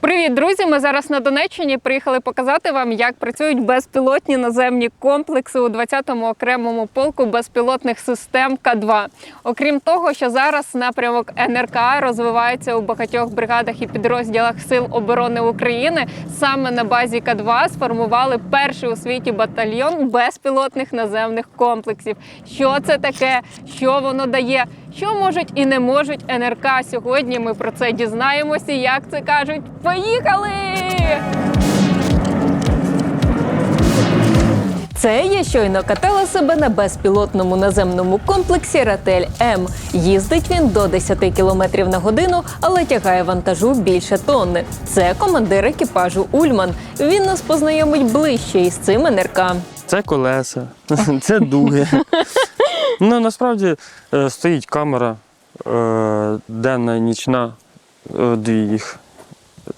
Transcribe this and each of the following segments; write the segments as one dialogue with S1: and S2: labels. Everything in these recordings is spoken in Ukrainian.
S1: Привіт, друзі! Ми зараз на Донеччині приїхали показати вам, як працюють безпілотні наземні комплекси у 20-му окремому полку безпілотних систем К2. Окрім того, що зараз напрямок НРК розвивається у багатьох бригадах і підрозділах Сил оборони України. Саме на базі К2 сформували перший у світі батальйон безпілотних наземних комплексів. Що це таке? Що воно дає? Що можуть і не можуть НРК сьогодні? Ми про це дізнаємося. Як це кажуть? Поїхали! Це я щойно катала себе на безпілотному наземному комплексі Ратель М. Їздить він до 10 км на годину, але тягає вантажу більше тонни. Це командир екіпажу Ульман. Він нас познайомить ближче із цим НРК.
S2: Це колеса, це дуги. Ну, насправді е, стоїть камера е, денна і нічна, е, дві їх.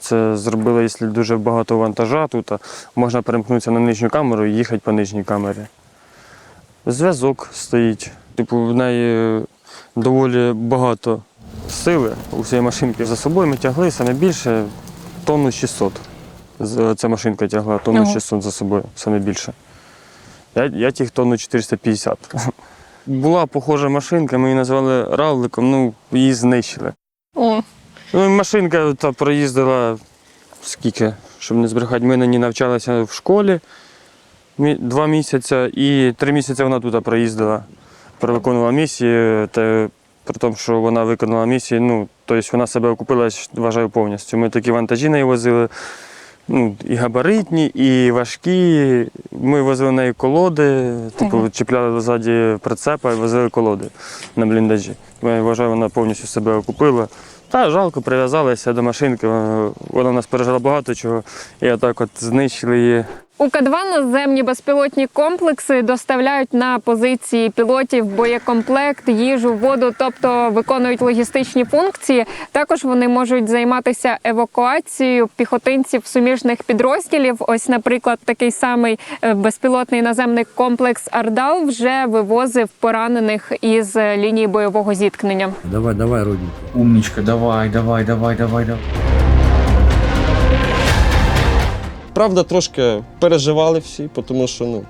S2: Це зробили, якщо дуже багато вантажа тут, можна перемкнутися на нижню камеру і їхати по нижній камері. Зв'язок стоїть. Типу, в неї доволі багато сили у цієї машинки. За собою ми тягли саме більше тонну 600. Ця машинка тягла тонну 600 за собою, саме більше. Я, я тіг тонну 450. Була похожа машинка, ми її назвали равликом, ну її знищили.
S1: О,
S2: Ну, машинка та проїздила скільки, щоб не збрехати, ми на ній навчалися в школі два місяці, і три місяці вона тут проїздила, провиконувала місії, та при тому, що вона виконала місії, ну, тобто вона себе окупила, вважаю, повністю. Ми такі вантажі неї возили, ну, і габаритні, і важкі. Ми возили неї колоди, типу,
S1: Мгм.
S2: чіпляли ззаді прицепа і возили колоди на бліндажі. Я вважаю, вона повністю себе окупила. Та жалко, прив'язалися до машинки. Вона нас пережила багато чого. І отак от знищили її.
S1: У К2 наземні безпілотні комплекси доставляють на позиції пілотів боєкомплект, їжу, воду, тобто виконують логістичні функції. Також вони можуть займатися евакуацією піхотинців суміжних підрозділів. Ось, наприклад, такий самий е, безпілотний наземний комплекс Ардал вже вивозив поранених із е, лінії бойового зіткнення.
S3: Давай, давай, родненький.
S4: Умничка, давай, давай, давай, давай, давай.
S5: Правда, трошки переживали всі, тому що ну,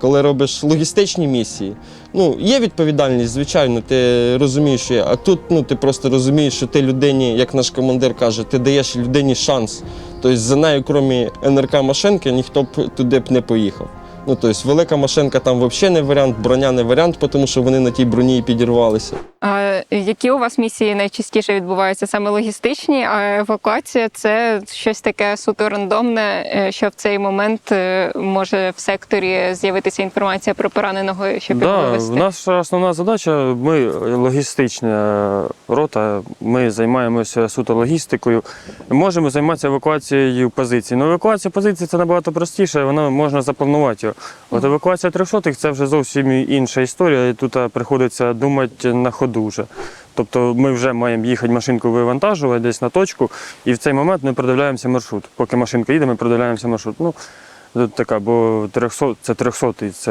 S5: коли робиш логістичні місії, ну, є відповідальність, звичайно, ти розумієш, що є. А тут ну, ти просто розумієш, що ти людині, як наш командир каже, ти даєш людині шанс. Тобто за нею, крім НРК машинки, ніхто б туди б не поїхав. Ну, тобто, велика машинка там взагалі не варіант, броня не варіант, тому що вони на тій броні і підірвалися.
S1: А які у вас місії найчастіше відбуваються? Саме логістичні, а евакуація це щось таке суто рандомне, е, що в цей момент е, може в секторі з'явитися інформація про пораненого, щоб його
S2: Да,
S1: вивезти?
S2: наша основна задача, ми логістична рота, ми займаємося суто логістикою. Можемо займатися евакуацією позицій. Ну, евакуація позицій це набагато простіше, вона можна запланувати. От евакуація трьохсотих це вже зовсім інша історія, і тут приходиться думати на ходу вже. Тобто ми вже маємо їхати машинку вивантажувати десь на точку, і в цей момент ми продивляємося маршрут. Поки машинка їде, ми продивляємося маршрут. Ну, Тут така, бо 300, це 300 це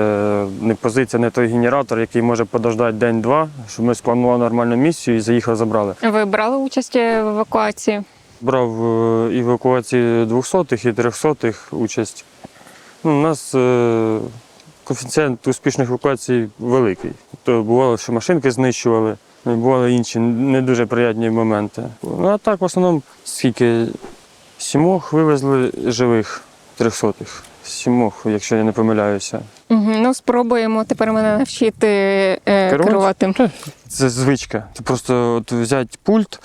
S2: не позиція, не той генератор, який може подождати день-два, щоб ми спланували нормальну місію і заїхали, забрали.
S1: Ви брали участь в евакуації?
S2: Брав е, в евакуації 200-х і 300-х участь. Ну, у нас е, коефіцієнт успішних евакуацій великий. То бувало, що машинки знищували, бували інші не дуже приємні моменти. Ну, а так, в основному, скільки сімох вивезли живих 300-х. Сімох, якщо я не помиляюся.
S1: Угу. Ну, спробуємо тепер мене навчити е,
S2: Керувати?
S1: керувати.
S2: Це звичка. Ти просто от взяти пульт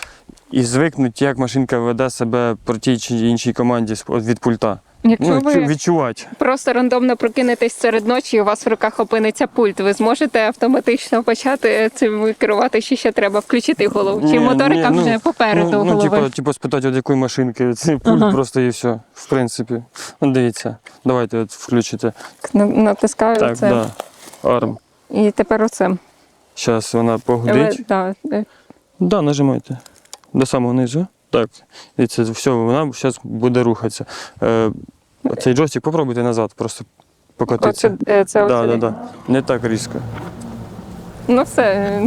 S2: і звикнути, як машинка веде себе при тій чи іншій команді від пульта.
S1: Якщо
S2: Ну,
S1: ви
S2: відчувати.
S1: просто рандомно прокинетесь серед ночі, і у вас в руках опиниться пульт, ви зможете автоматично почати цим керувати, чи ще треба включити голову? Чи
S2: Ні,
S1: моторика
S2: ні, ну,
S1: вже попереду
S2: ну, ну,
S1: голови?
S2: типу, типу, спитати, від якої машинки цей пульт
S1: Ага.
S2: просто і все. В принципі. Ну, дивіться, давайте от включите.
S1: Натискаю
S2: Так,
S1: це.
S2: да. Арм.
S1: І тепер оце.
S2: Зараз вона
S1: Ви,
S2: погудить.
S1: да,
S2: Да, нажимайте. До самого низу. Так. І це все, вона зараз буде рухатися. Е, цей джойстик попробуйте назад, просто покотитися.
S1: оце, е, це
S2: Да,
S1: оце.
S2: да, да. Не так різко.
S1: Ну все.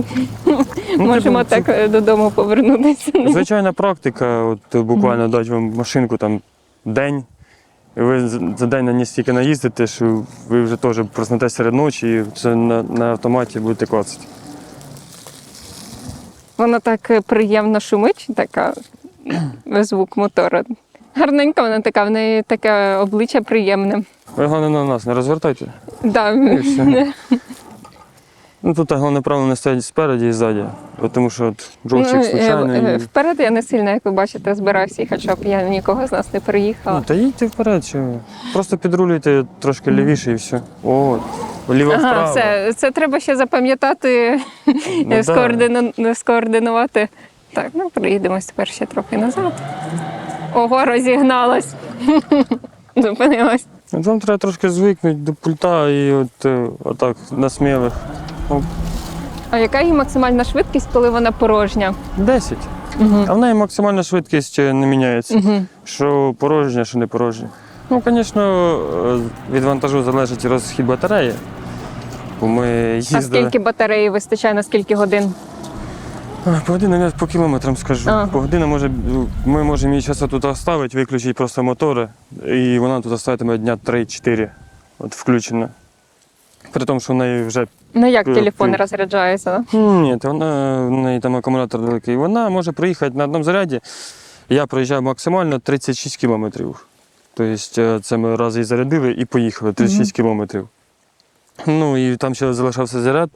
S1: Можемо так е, додому повернутися.
S2: Звичайна практика, от буквально дати вам машинку там день. І ви з- за день на ній стільки наїздите, що ви вже теж проснетесь серед ночі і це на, на автоматі будете клацати.
S1: Вона так е, приємно шумить, така звук мотора. Гарненька вона така, в неї таке обличчя приємне.
S2: Ви головне на нас не розвертайте.
S1: Да.
S2: І все. Ну тут головне правило не стоять спереді і ззаді, тому що от жовчик
S1: Ну, е,
S2: случайно.
S1: е,
S2: І...
S1: Вперед я не сильно, як ви бачите, збираюся їхати, щоб я нікого з нас не переїхала.
S2: Ну, та їдьте вперед, ви. Просто підрулюйте трошки лівіше і все. О, вліво
S1: Ага, все, це треба ще запам'ятати,
S2: Ну, да.
S1: скоордину- скоординувати. Так, ну приїдемось тепер ще трохи назад. Ого, розігналась. Зупинилась.
S2: От Вам треба трошки звикнути до пульта і от е, отак на смілих.
S1: А яка її максимальна швидкість, коли вона порожня?
S2: 10.
S1: Угу.
S2: А в неї максимальна швидкість не міняється.
S1: Угу.
S2: Що порожня, що не порожня. Ну, звісно, е, від вантажу залежить розхід батареї. Бо ми
S1: А скільки батареї вистачає на скільки годин?
S2: По годинам я по кілометрам скажу.
S1: А.
S2: По годинам може, ми можемо її зараз тут оставити, виключити просто мотори, і вона тут стоятиме дня 3-4 от включена. При тому, що в неї вже
S1: Ну як телефон
S2: ти-
S1: розряджається?
S2: ні, то вона в неї там акумулятор великий. Вона може проїхати на одному заряді. Я проїжджаю максимально 36 кілометрів. Тобто е, це ми раз її зарядили і поїхали 36 кілометрів. Ну і там ще залишався заряд,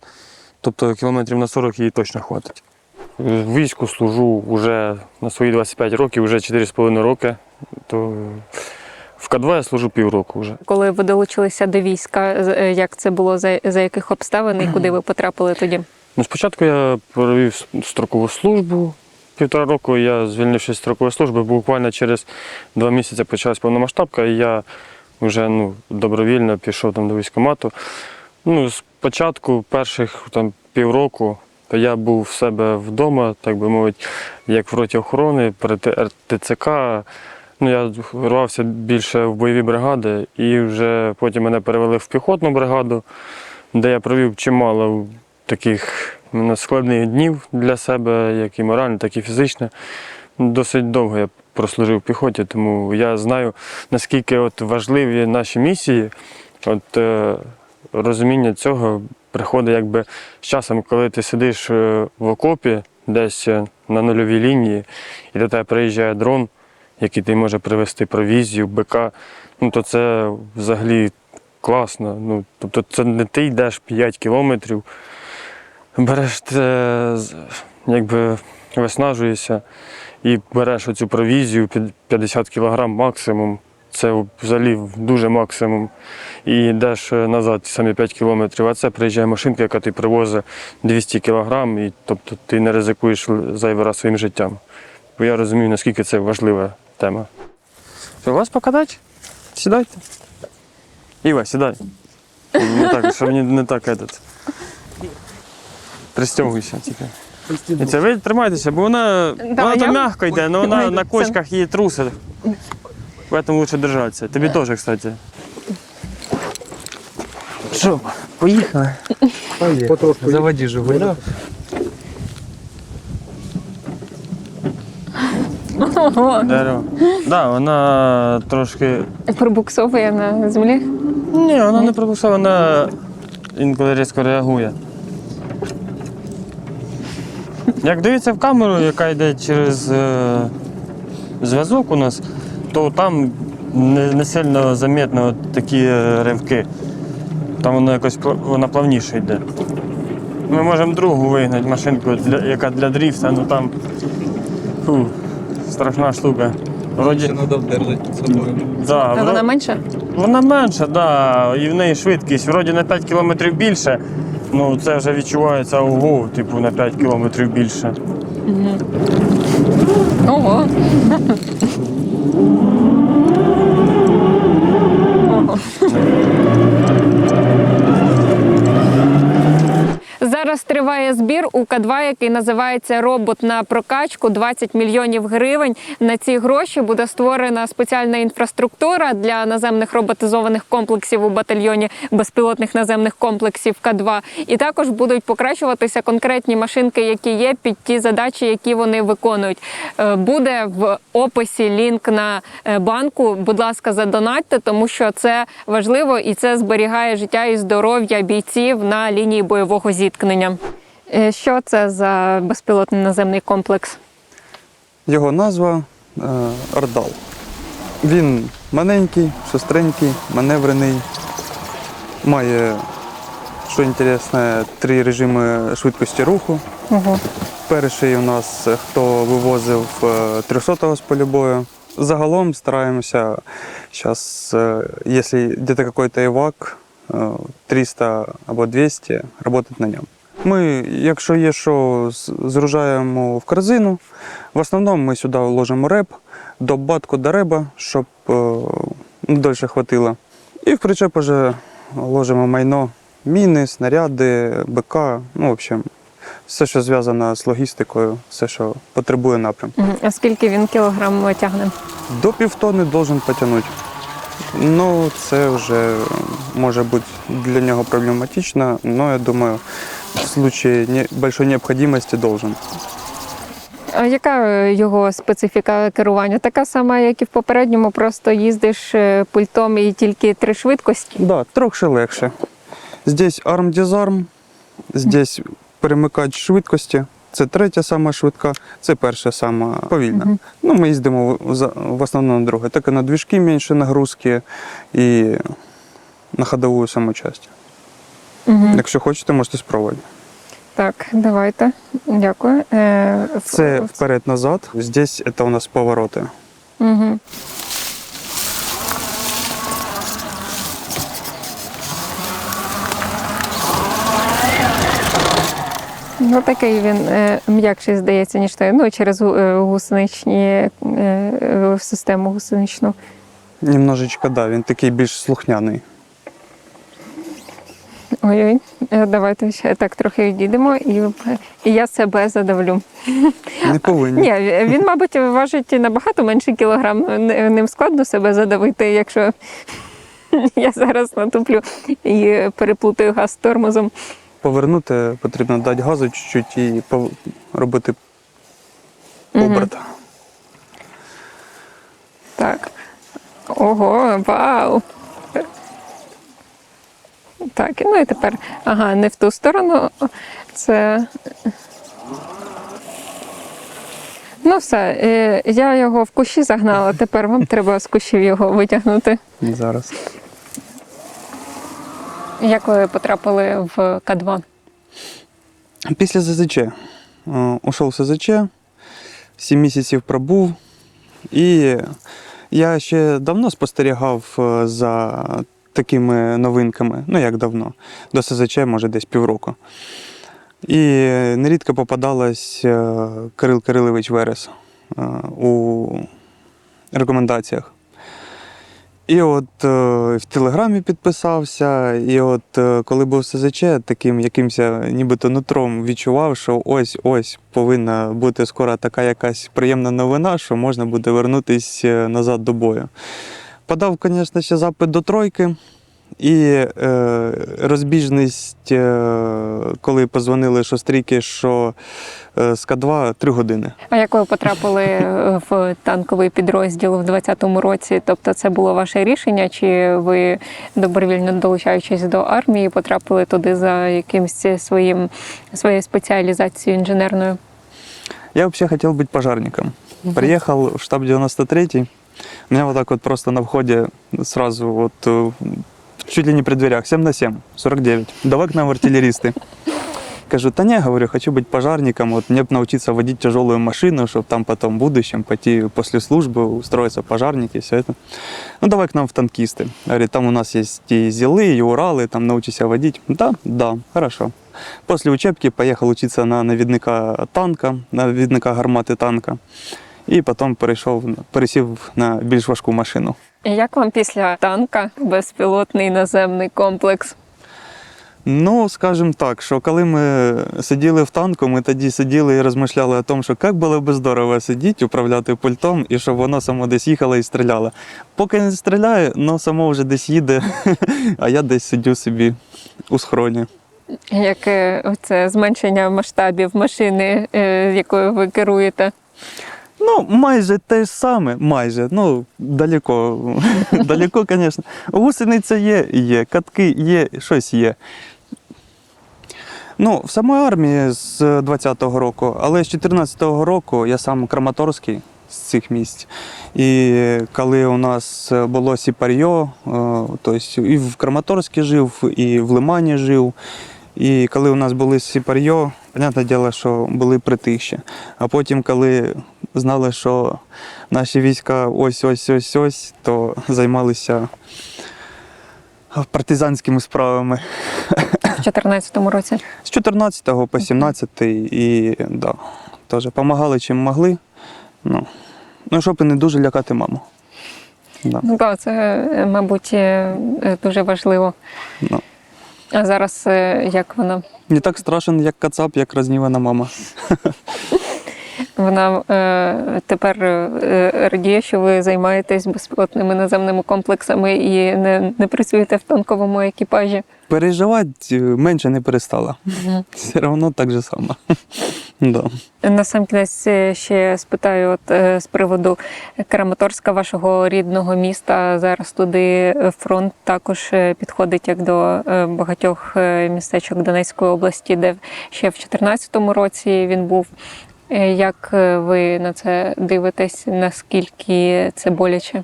S2: тобто кілометрів на 40 їй точно хватить. В війську служу вже на свої 25 років, вже 4,5 роки. То в К2 я служу півроку вже.
S1: Коли ви долучилися до війська, е, як це було, за, за яких обставин і куди ви потрапили тоді?
S2: Ну, спочатку я провів строкову службу. Півтора року я звільнившись з строкової служби, буквально через два місяці почалась повномасштабка, і я вже ну, добровільно пішов там до військкомату. Ну, спочатку перших там, півроку то я був в себе вдома, так би мовити, як в роті охорони, перед РТЦК. Ну, я рвався більше в бойові бригади, і вже потім мене перевели в піхотну бригаду, де я провів чимало таких складних днів для себе, як і морально, так і фізично. Досить довго я прослужив в піхоті, тому я знаю, наскільки от важливі наші місії. От, е, розуміння цього приходить якби з часом, коли ти сидиш е, в окопі десь е, на нульовій лінії, і до тебе приїжджає дрон, який ти може привезти провізію, БК, ну то це взагалі класно. Ну, тобто це не ти йдеш 5 кілометрів, береш це, якби виснажуєшся і береш оцю провізію 50 кілограм максимум. Це взагалі дуже максимум. І йдеш е, назад ті самі 5 кілометрів, а це приїжджає машинка, яка ти привозить 200 кілограм, і тобто ти не ризикуєш зайвий раз своїм життям. Бо я розумію, наскільки це важлива тема. Що, вас покатати? Сідайте. Іва, сідай. Не так, щоб не, не так этот. Пристягуйся тільки. І це ви тримайтеся, бо вона, вона то м'яко йде, але вона на кочках її трусить. Поэтому лучше держатися. Тобі теж, кстати. Що, поїхали?
S4: Потрошку заводи Жигуль.
S1: Ого,
S2: Дерево. Да, вона трошки.
S1: пробуксовує на землі.
S2: Ні, вона не пропустила, вона інколи різко реагує. Як дивиться в камеру, яка йде через е, зв'язок у нас, то там не, не сильно замітно такі е, ривки. Там воно якось вона плавніше йде. Ми можемо другу вигнати машинку, для, яка для дріфта, ну там фу, страшна штука. Вроді,
S4: треба держати собою.
S2: да,
S1: Та
S2: вро-
S1: вона менша?
S2: вона менша, так, да, і в неї швидкість. Вроді на 5 кілометрів більше. Ну це вже відчувається ого, типу на 5 кілометрів більше.
S1: Ого. Ого. Oh. Зараз триває збір у К2, який називається Робот на прокачку 20 мільйонів гривень. На ці гроші буде створена спеціальна інфраструктура для наземних роботизованих комплексів у батальйоні безпілотних наземних комплексів К2. І також будуть покращуватися конкретні машинки, які є під ті задачі, які вони виконують. Е, Буде в описі лінк на е, банку. Будь ласка, задонатьте, тому що це важливо і це зберігає життя і здоров'я бійців на лінії бойового зіткнення. Е, Що це за безпілотний наземний комплекс?
S3: Його назва е, Ордал. Він маленький, шустренький, маневрений. Має, що інтересне, три режими швидкості руху.
S1: Ого.
S3: Перший у нас, е, хто вивозив е, 300-го з поля бою. Загалом стараємося зараз, якщо где-то какой-то івак, е, 300 або 200, працювати на ньому. Ми, якщо є що, з- згружаємо в корзину. В основному ми сюди вложимо реп, до батку до реба, щоб е, дольше хватило. І в причеп вже ложимо майно, міни, снаряди, БК, ну, в общем, все, що зв'язано з логістикою, все, що потребує напрямку.
S1: А скільки він кілограм тягне?
S3: До півтони должен потягнути. Ну, це вже може бути для нього проблематично, але я думаю, в случае большой необхідності должен.
S1: А яка е, його специфіка керування? Така сама, як і в попередньому, просто їздиш е, пультом і тільки три швидкості.
S3: Да, трохи легше. Здесь арм-дізарм, здесь перемикач швидкості. Це третя сама швидка, це перша сама повільна. Ну, ми їздимо в, в основному на друге. Так і на двіжки менше нагрузки і на ходову саму часть.
S1: Угу.
S3: Якщо хочете, можете спробувати.
S1: Так, давайте. Дякую. Е,
S3: Це вперед-назад. Здесь это у нас повороти.
S1: Угу. Ну, такий він е, м'якший, здається, ніж той. Ну, через е, гусеничні е, систему гусеничну.
S3: Немножечко, да, він такий більш слухняний.
S1: Ой-ой, Е, давайте ще так трохи відійдемо, і, і я себе задавлю.
S3: Не повинні.
S1: Ні, він, мабуть, важить набагато менше кілограм. Ним складно себе задавити, якщо я зараз натуплю і переплутаю газ з тормозом.
S3: Повернути потрібно дати газу чуть-чуть і робити оберт.
S1: Так. Ого, вау. Так, ну і тепер, ага, не в ту сторону. Це. Ну, все, е, я його в кущі загнала, тепер вам треба з кущів його витягнути.
S3: Зараз.
S1: Як ви потрапили в К2?
S3: Після ЗЗЧ. Е, Ушов з ЗЗЧ, 7 місяців пробув. І я ще давно спостерігав е, за такими новинками. Ну, як давно, до СЗЧ, може, десь півроку. І нерідко попадалась е, Кирил Кирилович Верес е, у рекомендаціях. І от е, в Телеграмі підписався, і от коли був СЗЧ, таким якимось нібито нутром відчував, що ось ось повинна бути скоро така якась приємна новина, що можна буде вернутися назад до бою. Подав, звісно, ще запит до тройки. І е, розбіжність, е, коли позвонили шострійки, що е, з К2 три години.
S1: А як ви потрапили е, в танковий підрозділ в 20-му році? Тобто це було ваше рішення, чи ви добровільно долучаючись до армії, потрапили туди за якимсь своїм своєю спеціалізацією інженерною?
S3: Я вообще хотел быть пожарником. Приехал в штаб 93-й. Меня вот так вот просто на входе сразу вот э, чуть ли не при дверях, 7 на 7, 49. Давай к нам артиллеристы. Кажу, да не, говорю, хочу быть пожарником, вот мне бы научиться водить тяжелую машину, чтобы там потом в будущем пойти после службы, устроиться в пожарники, все это. Ну, давай к нам в танкисты. Говорит, там у нас есть и Зилы, и Уралы, там научишься водить. Да, да, хорошо. После учебки поехал учиться на навідника танка, навідника гармати танка. І потім перейшов, пересів на більш важку машину.
S1: І Як вам після танка безпілотний наземний комплекс?
S3: Ну, скажімо так, що коли ми сиділи в танку, ми тоді сиділи і розмишляли о тому, що як було б здорово сидіти, управляти пультом, і щоб воно само десь їхало і стріляло. Поки не стріляє, воно само вже десь їде, а я десь сидю собі у схроні.
S1: Як це зменшення масштабів машини, е, якою ви керуєте?
S3: Ну, майже те ж саме, майже. Ну, далеко. далеко, звісно. Гусениця є, є, катки є, щось є. Ну, в самої армії з 20-го року, але з 14-го року я сам Краматорський з цих місць. І коли у нас було Сіпарьо, тобто і в Краматорську жив, і в Лимані жив. І коли у нас були Сіпарьо, понятне діло, що були притихші. А потім, коли знали, що наші війська ось ось ось ось, то займалися партизанськими справами.
S1: В 2014 році.
S3: З 14 по 17 і да, теж допомагали чим могли. Ну, ну, щоб і не дуже лякати маму. Да,
S1: Ну так, це, е, мабуть, е, е, дуже важливо.
S3: ну.
S1: А зараз як вона?
S3: Не так страшен, як кацап, як рознівана мама.
S1: Вона е, тепер е, радіє, що ви займаєтесь безпілотними наземними комплексами і не, не працюєте в танковому екіпажі.
S3: Переживати е, менше не перестала. Все одно так же само. да.
S1: На сам кінець ще спитаю, от е, з приводу Краматорська, вашого рідного міста. Зараз туди фронт також підходить як до багатьох містечок Донецької області, де ще в 2014 році він був. Е, Як е, ви на це дивитесь? Наскільки це боляче?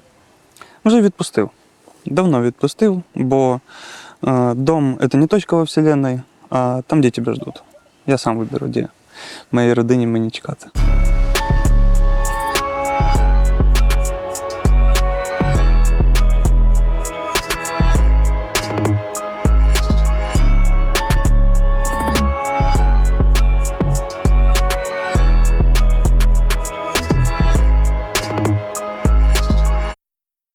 S3: Вже відпустив. Давно відпустив, бо э, дом це не точка во Вселенной, а там, де тебе ждуть. Я сам виберу, де. Моїй родині мені чекати.